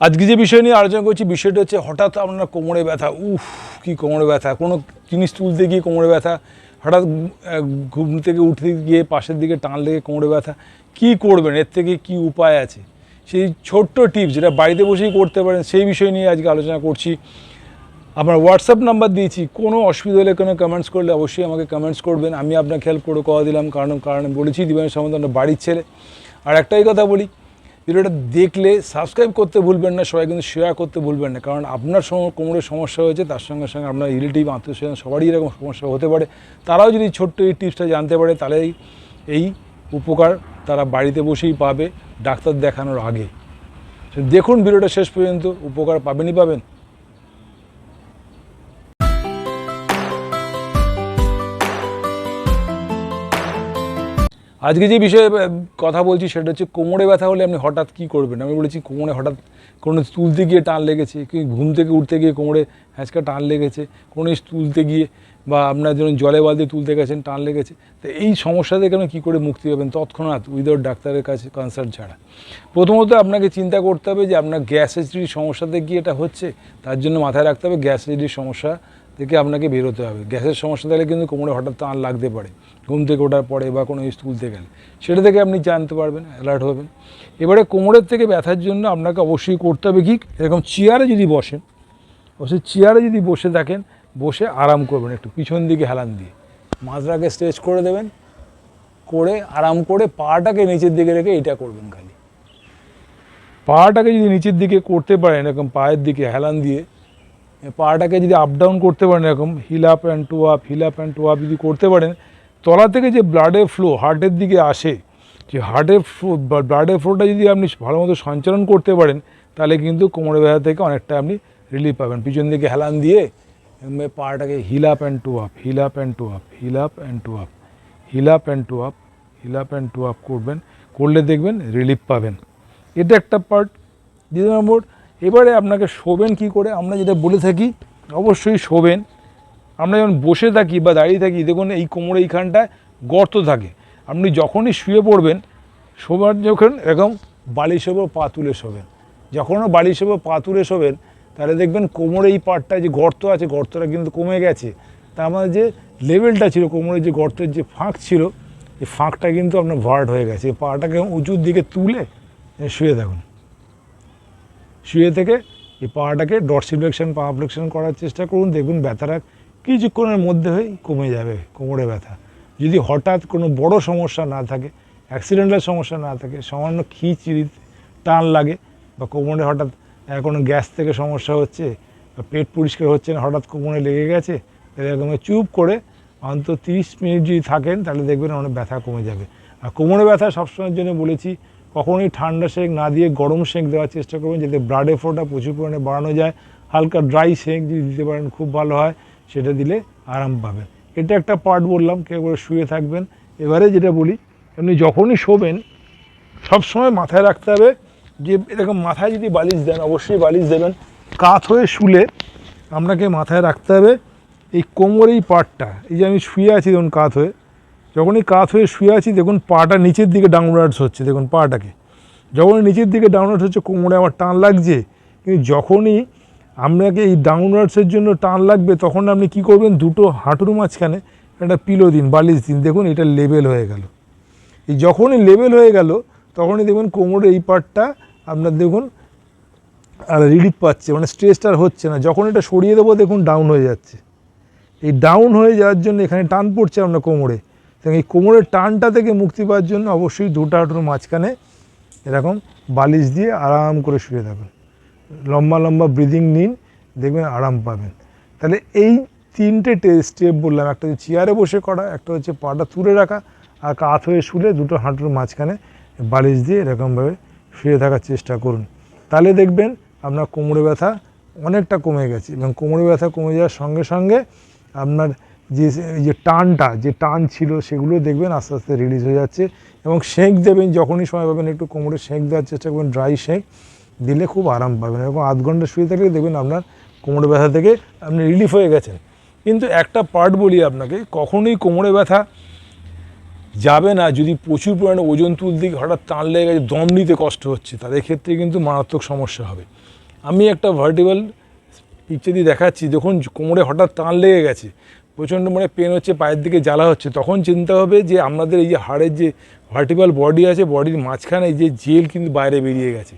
আজকে যে বিষয় নিয়ে আলোচনা করছি, বিষয়টা হচ্ছে হঠাৎ আপনার কোমরে ব্যথা। উফ, কি কোমরে ব্যথা। কোনো জিনিস তুলতে গিয়ে কোমরে ব্যথা, হঠাৎ ঘুম থেকে উঠতে গিয়ে পাশের দিকে টান লেগে কোমরে ব্যথা, কি করবেন? এর থেকে কি উপায় আছে? সেই ছোট্ট টিপস যেটা বাড়িতে বসেই করতে পারেন, সেই বিষয় নিয়ে আজকে আলোচনা করছি। আমার হোয়াটসঅ্যাপ নাম্বার দিয়েছি। কোনো অসুবিধা হলে কোনো কমেন্টস করলে অবশ্যই আমাকে কমেন্টস করবেন। আমি আপনাকে হেল্প করে কথা দিলাম। কারণ কারণ বলেছি দিবেন সম্বন্ধে বাড়ির ছেলে। আর একটাই কথা বলি ভিডিওটা দেখলে সাবস্ক্রাইব করতে ভুলবেন না, সবাই কিন্তু শেয়ার করতে ভুলবেন না। কারণ আপনার কোমরের সমস্যা হয়েছে, তার সঙ্গে সঙ্গে আপনার রিলেটিভ আত্মীয় স্বজন, সবারই এরকম সমস্যা হতে পারে। তারাও যদি ছোট্ট এই টিপসটা জানতে পারে, তাহলে এই উপকার তারা বাড়িতে বসেই পাবে, ডাক্তার দেখানোর আগে। দেখুন, ভিডিওটা শেষ পর্যন্ত, উপকার পাবেনই পাবেন। আজকে যে বিষয়ে কথা বলছি সেটা হচ্ছে কোমরে ব্যথা হলে আপনি হঠাৎ কি করবেন? আমি বলেছি কোমরে হঠাৎ কোনো তুলতে গিয়ে টান লেগেছে, কি ঘুম থেকে উঠতে গিয়ে কোমরে হ্যাঁচকা টান লেগেছে, কোনো তুলতে গিয়ে বা আপনার যখন জলে বালতি তুলতে গেছেন, টান লেগেছে, তো এই সমস্যা থেকে আপনি কী করে মুক্তি পাবেন? তৎক্ষণাৎ উইদাউট ডাক্তারের কাছে কনসার্ট ছাড়া। প্রথমত আপনাকে চিন্তা করতে হবে যে আপনার গ্যাস অ্যাসিডিটির সমস্যা থেকে কি এটা হচ্ছে, তার জন্য মাথায় রাখতে হবে গ্যাস অ্যাসিডিটির সমস্যা থেকে আপনাকে বেরোতে হবে। গ্যাসের সমস্যা থাকলে কিন্তু কোমরে হঠাৎ টান লাগতে পারে। ঘুম থেকে ওঠার পরে বা কোনো জিনিস তুলতে গেলে। সেটা থেকে আপনি জানতে পারবেন অ্যালার্ট হবেন। এবারে কোমরের থেকে ব্যথার জন্য আপনাকে অবশ্যই করতে হবে কি? এরকম চেয়ারে যদি বসেন, অবশ্যই চেয়ারে যদি বসে থাকেন, বসে আরাম করবেন একটু। পিছন দিকে হেলান দিয়ে। মাথাটাকে স্ট্রেচ করে দেবেন। করে আরাম করে পাটাকে নিচের দিকে রেখে এটা করবেন খালি। পাটাকে যদি নিচের দিকে করতে পারেন, এরকম পায়ের দিকে হেলান দিয়ে পাটাকে যদি আপ ডাউন করতে পারেন এরকম heel up and toe up heel up and toe up যদি করতে পারেন, তলা থেকে যে ব্লাডের ফ্লো হার্টের দিকে আসে, যে হার্টের ফ্লো ব্লাডের ফ্লোটা যদি আপনি ভালো মতো সঞ্চালন করতে পারেন, তাহলে কিন্তু কোমরে ব্যথা থেকে অনেকটা আপনি রিলিফ পাবেন। পিছন দিকে হেলান দিয়ে পাটাকে heel up and toe up heel up and toe up heel up and toe up heel up and toe up heel up and toe up করবেন, করলে দেখবেন রিলিফ পাবেন। এটা একটা পার্ট দ্বিতীয় নম্বর এবারে আপনাকে শোবেন কি করে? আমরা যেটা বলে থাকি, অবশ্যই শোবেন। আমরা যখন বসে থাকি বা দাঁড়িয়ে থাকি, দেখুন এই কোমরে এইখানটায় গর্ত থাকে। আপনি যখনই শুয়ে পড়বেন, শোবার যখন এরকম বালিশের ওপর পা তুলে শোবেন। যখনও বালিশের ওপর পা তুলে শোবেন, তাহলে দেখবেন কোমরে এই পাটটায় যে গর্ত আছে, গর্তটা কিন্তু কমে গেছে। তা আমাদের যে লেভেলটা ছিল, কোমরের যে গর্তের যে ফাঁক ছিল, এই ফাঁকটা কিন্তু আপনার ভার্ড হয়ে গেছে। পাটাকে উঁচুর দিকে তুলে শুয়ে দেখুন শুয়ে থেকে এই পাটাকে ডরসিফ্লেকশন পা ফ্লেকশন করার চেষ্টা করুন। দেখুন ব্যথাটা কিছুক্ষণের মধ্যে হয়ে কমে যাবে, কোমরে ব্যথা। যদি হঠাৎ কোনো বড় সমস্যা না থাকে অ্যাক্সিডেন্টাল সমস্যা না থাকে, সামান্য খিচিড়ি, টান লাগে, বা কোমরে হঠাৎ কোনো গ্যাস থেকে সমস্যা হচ্ছে, বা পেট পরিষ্কার হচ্ছে না, হঠাৎ কোমরে লেগে গেছে, তাহলে এরকম চুপ করে অন্তত তিরিশ মিনিট যদি থাকেন, তাহলে দেখবেন অনেক ব্যথা কমে যাবে। আর কোমরে ব্যথা সবসময়ের জন্য বলেছি কখনোই ঠান্ডা সেঁক না দিয়ে গরম সেঁক দেওয়ার চেষ্টা করবেন যাতে ব্লাডে ফ্লোটা প্রচুর পরিমাণে বাড়ানো যায়। হালকা ড্রাই সেঁক যদি দিতে পারেন খুব ভালো হয়, সেটা দিলে আরাম পাবেন। এটা একটা পার্ট বললাম, কেউ করে শুয়ে থাকবেন। এবারে যেটা বলি, আপনি যখনই শোবেন, সবসময় মাথায় রাখতে হবে যে এরকম মাথায় যদি বালিশ দেন, অবশ্যই বালিশ দেবেন। কাত হয়ে শুলে আপনাকে মাথায় রাখতে হবে এই কোমর এই পাটটা এই যে আমি শুয়ে আছি দেখুন কাত হয়ে যখনই কাত হয়ে শুয়ে আছি, দেখুন পাটা নিচের দিকে ডাউনওয়ার্ডস হচ্ছে, দেখুন পাটাকে। যখনই নিচের দিকে ডাউনওয়ার্ডস হচ্ছে, কোমরে আমার টান লাগছে। কিন্তু যখনই আপনাকে এই ডাউনওয়ার্ডসের জন্য টান লাগবে, তখন আপনি কি করবেন? দুটো হাঁটুর মাঝখানে একটা পিলো দিন, বালিশ দিন। দেখুন, এটা লেবেল হয়ে গেল। এই যখনই লেভেল হয়ে গেল, তখনই দেখবেন কোমরের এই পার্টটা আপনার দেখুন, আর রিলিফ পাচ্ছে মানে স্ট্রেসটা হচ্ছে না। যখন এটা সরিয়ে দেবো, দেখুন ডাউন হয়ে যাচ্ছে। এই ডাউন হয়ে যাওয়ার জন্য এখানে টান পড়ছে আপনার কোমরে। তো এই কোমরের টানটা থেকে মুক্তি পাওয়ার জন্য অবশ্যই দুটো হাঁটুর মাঝখানে এরকম বালিশ দিয়ে আরাম করে শুয়ে থাকুন। লম্বা লম্বা ব্রিদিং নিন, দেখবেন আরাম পাবেন। তাহলে এই তিনটে স্টেপ বললাম, একটা হচ্ছে চেয়ারে বসে করা, একটা হচ্ছে পাটা তুলে রাখা, আর কাত হয়ে শুলে দুটো হাঁটুর মাঝখানে বালিশ দিয়ে এরকমভাবে শুয়ে থাকার চেষ্টা করুন। তাহলে দেখবেন আপনার কোমরে ব্যথা অনেকটা কমে গেছে এবং কোমরে ব্যথা কমে যাওয়ার সঙ্গে সঙ্গে আপনার যে যে টানটা, যে টান ছিল সেগুলো দেখবেন আস্তে আস্তে রিলিজ হয়ে যাচ্ছে এবং সেঁক দেবেন, যখনই সময় পাবেন একটু কোমরে সেঁক দেওয়ার চেষ্টা করবেন ড্রাই সেঁক দিলে খুব আরাম পাবেন এবং আধ ঘণ্টা শুয়ে থাকলে দেখবেন আপনার কোমরে ব্যথা থেকে আপনি রিলিফ হয়ে গেছেন। কিন্তু একটা পার্ট বলি আপনাকে, কখনোই কোমরে ব্যথা যাবে না। যদি প্রচুর পরিমাণে ওজন তুলতে হঠাৎ টান লেগে গেছে, দম নিতে কষ্ট হচ্ছে, তাদের ক্ষেত্রে কিন্তু মারাত্মক সমস্যা হবে। আমি একটা ভার্টিবল পিকচার দিয়ে দেখাচ্ছি যখন কোমরে হঠাৎ টান লেগে গেছে প্রচণ্ড মানে পেন হচ্ছে, পায়ের দিকে জ্বালা হচ্ছে। তখন চিন্তা হবে যে আপনাদের এই যে হাড়ের যে ভার্টিক্যাল বডি আছে বডির মাঝখানে যে জেল কিন্তু বাইরে বেরিয়ে গেছে।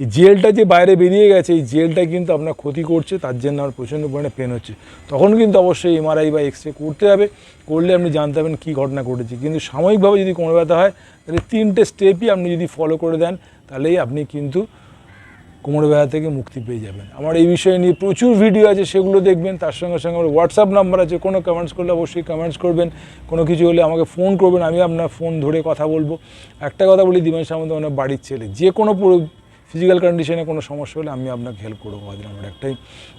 এই জেলটা যে বাইরে বেরিয়ে গেছে, এই জেলটা কিন্তু আপনার ক্ষতি করছে, তার জন্য আমার প্রচণ্ড পরিমাণে পেন হচ্ছে। তখন কিন্তু অবশ্যই এমআরআই বা এক্স রে করতে হবে, করলে আপনি জানতে পারবেন কী ঘটনা ঘটেছে। কিন্তু সাময়িকভাবে যদি কোমর ব্যথা হয়, তাহলে তিনটে স্টেপই আপনি যদি ফলো করে দেন, তাহলেই আপনি কিন্তু কোমর ব্যথা থেকে মুক্তি পেয়ে যাবেন। আমার এই বিষয়ে নিয়ে প্রচুর ভিডিও আছে, সেগুলো দেখবেন, তার সঙ্গে সঙ্গে আমার হোয়াটসঅ্যাপ নাম্বার আছে, কোনো কমেন্টস করলে অবশ্যই কমেন্টস করবেন। কোনো কিছু হলে আমাকে ফোন করবেন, আমি আপনার ফোন ধরে কথা বলব। একটা কথা বলি দিবেন সামন্ত আমার বাড়ির ছেলে। যে কোনো ফিজিক্যাল কন্ডিশনে কোনো সমস্যা হলে আমি আপনাকে হেল্প করব আমাদের আমার একটাই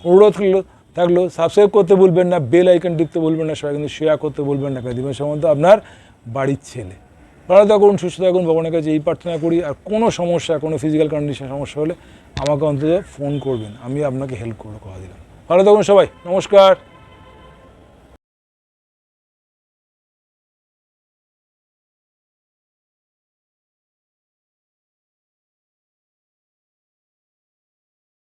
অনুরোধ করল থাকল সাবস্ক্রাইব করতে বলবেন না বেল আইকন টিপতে বলবেন না, সবাই কিন্তু শেয়ার করতে বলবেন না। দিবেন সামন্ত আপনার বাড়ির ছেলে। ভালো থাকুন, সুস্থ থাকুন, ভগবানের কাছে এই প্রার্থনা করি। আর কোনো সমস্যা, কোনো ফিজিক্যাল কন্ডিশন সমস্যা হলে আমাকে অন্তত ফোন করবেন আমি আপনাকে হেল্প করব কথা দিলাম ভালো থাকুন সবাই নমস্কার।